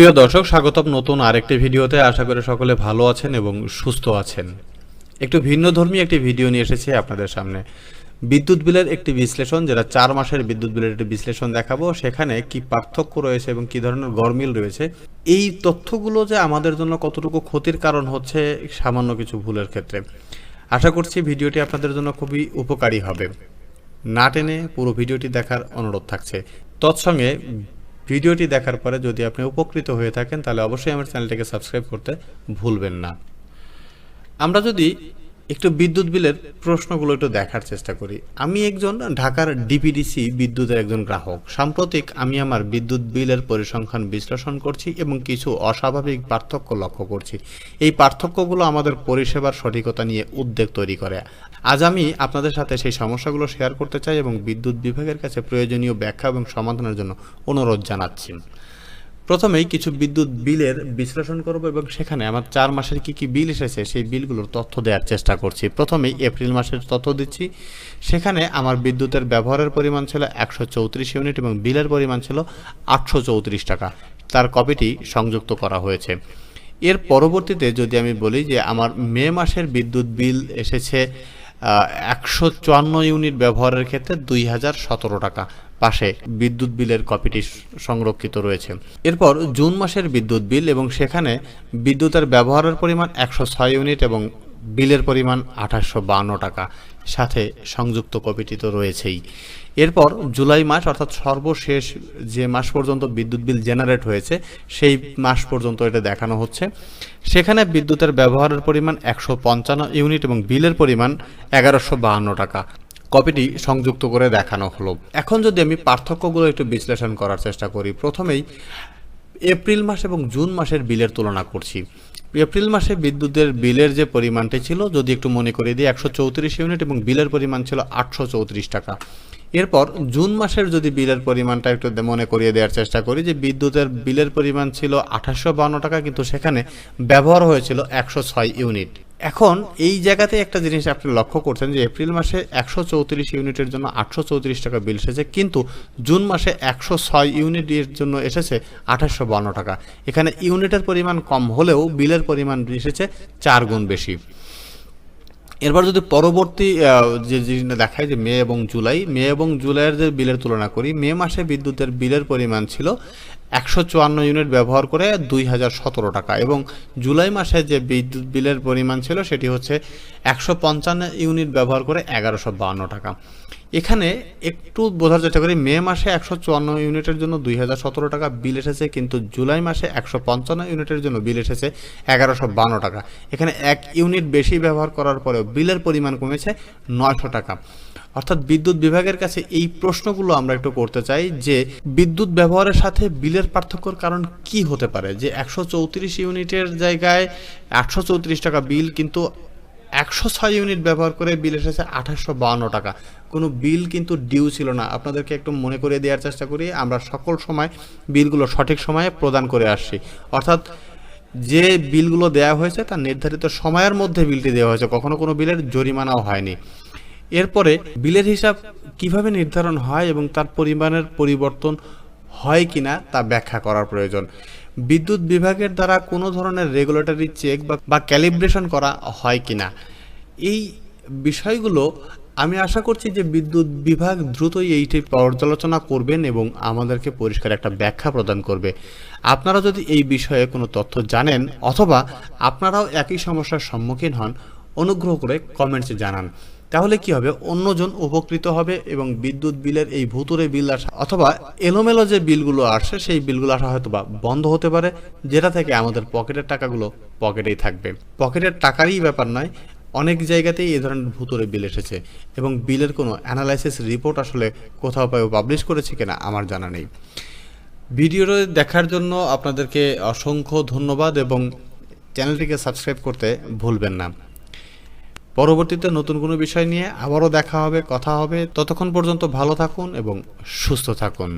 প্রিয় দর্শক, স্বাগতম নতুন আরেকটি ভিডিওতে। আশা করি সকলে ভালো আছেন এবং সুস্থ আছেন। একটু ভিন্ন ধর্মী একটি ভিডিও নিয়ে এসেছি আপনাদের সামনে। বিদ্যুৎ বিলের একটি বিশ্লেষণ, যেটা চার মাসের বিদ্যুৎ বিলের একটি বিশ্লেষণ দেখাবো। সেখানে কি পার্থক্য রয়েছে এবং কি ধরনের গরমিল রয়েছে। এই তথ্যগুলো যে আমাদের জন্য কতটুকু ক্ষতির কারণ হচ্ছে, সামান্য কিছু ভুলের ক্ষেত্রে। আশা করছি ভিডিওটি আপনাদের জন্য খুবই উপকারী হবে। না টেনে পুরো ভিডিওটি দেখার অনুরোধ থাকছে। তৎসঙ্গে ভিডিওটি দেখার পরে যদি আপনি উপকৃত হয়ে থাকেন, তাহলে অবশ্যই আমার চ্যানেলটিকে সাবস্ক্রাইব করতে ভুলবেন না। আমরা যদি একটু বিদ্যুৎ বিলের প্রশ্নগুলো একটু দেখার চেষ্টা করি। আমি একজন ঢাকার ডিপিডিসি বিদ্যুতের একজন গ্রাহক। সাম্প্রতিক আমি আমার বিদ্যুৎ বিলের পরিসংখ্যান বিশ্লেষণ করছি এবং কিছু অস্বাভাবিক পার্থক্য লক্ষ্য করছি। এই পার্থক্যগুলো আমাদের পরিষেবার সঠিকতা নিয়ে উদ্বেগ তৈরি করে। আজ আমি আপনাদের সাথে সেই সমস্যাগুলো শেয়ার করতে চাই এবং বিদ্যুৎ বিভাগের কাছে প্রয়োজনীয় ব্যাখ্যা এবং সমাধানের জন্য অনুরোধ জানাচ্ছি। প্রথমেই কিছু বিদ্যুৎ বিলের বিশ্লেষণ করব এবং সেখানে আমার চার মাসের কি কি বিল এসেছে সেই বিলগুলোর তথ্য দেওয়ার চেষ্টা করছি। প্রথমেই এপ্রিল মাসের তথ্য দিচ্ছি। সেখানে আমার বিদ্যুতের ব্যবহারের পরিমাণ ছিল একশো চৌত্রিশ ইউনিট এবং বিলের পরিমাণ ছিল আটশো চৌত্রিশ টাকা। তার কপিটি সংযুক্ত করা হয়েছে। এর পরবর্তীতে যদি আমি বলি যে আমার মে মাসের বিদ্যুৎ বিল এসেছে একশো চুয়ান্ন ইউনিট ব্যবহারের ক্ষেত্রে দুই হাজার সতেরো টাকা। পাশে বিদ্যুৎ বিলের কপিটি সংরক্ষিত রয়েছে। এরপর জুন মাসের বিদ্যুৎ বিল এবং সেখানে বিদ্যুতের ব্যবহারের পরিমাণ একশো ছয় ইউনিট এবং বিলের পরিমাণ আঠাশশো টাকা। সাথে সংযুক্ত কপিটি তো রয়েছেই। এরপর জুলাই মাস অর্থাৎ সর্বশেষ যে মাস পর্যন্ত বিদ্যুৎ বিল জেনারেট হয়েছে, সেই মাস পর্যন্ত এটা দেখানো হচ্ছে। সেখানে বিদ্যুতের ব্যবহারের পরিমাণ একশো পঞ্চান্ন ইউনিট এবং বিলের পরিমাণ এগারোশো টাকা। কপিটি সংযুক্ত করে দেখানো হলো। এখন যদি আমি পার্থক্যগুলো একটু বিশ্লেষণ করার চেষ্টা করি, প্রথমেই এপ্রিল মাস এবং জুন মাসের বিলের তুলনা করছি। এপ্রিল মাসে বিদ্যুতের বিলের যে পরিমাণটি ছিল, যদি একটু মনে করে দিই, একশো চৌত্রিশ ইউনিট এবং বিলের পরিমাণ ছিল আটশো চৌত্রিশ টাকা। এরপর জুন মাসের যদি বিলের পরিমাণটা একটু মনে করিয়ে দেওয়ার চেষ্টা করি, যে বিদ্যুতের বিলের পরিমাণ ছিল আঠাশশো টাকা, কিন্তু সেখানে ব্যবহার হয়েছিল একশো ছয় ইউনিট। এখন এই জায়গাতে একটা জিনিস আপনি লক্ষ্য করছেন যে এপ্রিল মাসে একশো চৌত্রিশ ইউনিটের জন্য আটশো চৌত্রিশ টাকা বিল এসেছে, কিন্তু জুন মাসে একশো ছয় ইউনিটের জন্য এসেছে আঠাশশো বান্ন টাকা। এখানে ইউনিটের পরিমাণ কম হলেও বিলের পরিমাণ এসেছে চার গুণ বেশি। এরপর যদি পরবর্তী যে জিনিসটা দেখায় যে মে এবং জুলাই, মে এবং জুলাইয়ের যে বিলের তুলনা করি, মে মাসে বিদ্যুতের বিলের পরিমাণ ছিল একশো চুয়ান্ন ইউনিট ব্যবহার করে দুই হাজার সতেরো টাকা এবং জুলাই মাসে যে বিদ্যুৎ বিলের পরিমাণ ছিল সেটি হচ্ছে একশো পঞ্চান্ন ইউনিট ব্যবহার করে এগারোশো টাকা। এখানে একটু বোঝার চেষ্টা করি, মে মাসে একশো চুয়ান্ন ইউনিটের জন্য দুই হাজার সতেরো টাকা বিল এসেছে, কিন্তু জুলাই মাসে একশো পঞ্চান্ন ইউনিটের জন্য বিল এসেছে এগারোশো বান্ন টাকা। এখানে এক ইউনিট বেশি ব্যবহার করার পরেও বিলের পরিমাণ কমেছে নয়শো টাকা। অর্থাৎ বিদ্যুৎ বিভাগের কাছে এই প্রশ্নগুলো আমরা একটু করতে চাই যে বিদ্যুৎ ব্যবহারের সাথে বিলের পার্থক্যর কারণ কি হতে পারে? যে একশো চৌত্রিশ ইউনিটের জায়গায় আটশো চৌত্রিশ টাকা বিল, কিন্তু একশো ছয় ইউনিট ব্যবহার করে বিল এসেছে আঠাশশো টাকা। কোনো বিল কিন্তু ডিউ ছিল না। আপনাদেরকে একটু মনে করে দেওয়ার চেষ্টা করি। আমরা সকল সময় বিলগুলো সঠিক সময়ে প্রদান করে আসছি। অর্থাৎ যে বিলগুলো দেওয়া হয়েছে, তার নির্ধারিত সময়ের মধ্যে বিলটি দেওয়া হয়েছে। কখনো কোনো বিলের জরিমানাও হয়নি। এরপরে বিলের হিসাব কীভাবে নির্ধারণ হয় এবং তার পরিমাণের পরিবর্তন হয় কিনা তা ব্যাখ্যা করার প্রয়োজন। বিদ্যুৎ বিভাগের দ্বারা কোনো ধরনের রেগুলেটরি চেক বা ক্যালিব্রেশন করা হয় কিনা? এই বিষয়গুলো আমি আশা করছি যে বিদ্যুৎ বিভাগ দ্রুতই এইটি পর্যালোচনা করবেন এবং আমাদেরকে পরিষ্কার একটা ব্যাখ্যা প্রদান করবে। আপনারা যদি এই বিষয়ে কোনো তথ্য জানেন অথবা আপনারাও একই সমস্যার সম্মুখীন হন, অনুগ্রহ করে কমেন্টসে জানান। তাহলে কি হবে? অন্যজন উপকৃত হবে এবং বিদ্যুৎ বিলের এই ভুতুরে বিল আসা অথবা এলোমেলো যে বিলগুলো আসে সেই বিলগুলো আসা হয়তো বা বন্ধ হতে পারে, যেটা থেকে আমাদের পকেটের টাকাগুলো পকেটেই থাকবে। পকেটের টাকারই ব্যাপার নয়, অনেক জায়গাতেই এই ধরনের ভুতুরে বিল এসেছে এবং বিলের কোনো অ্যানালাইসিস রিপোর্ট আসলে কোথাও পায় পাবলিশ করেছে কিনা আমার জানা নেই। ভিডিওটা দেখার জন্য আপনাদেরকে অসংখ্য ধন্যবাদ এবং চ্যানেলটিকে সাবস্ক্রাইব করতে ভুলবেন না। পরবর্তীতে নতুন কোনো বিষয় নিয়ে আবারও দেখা হবে, কথা হবে। ততক্ষণ পর্যন্ত ভালো থাকুন এবং সুস্থ থাকুন।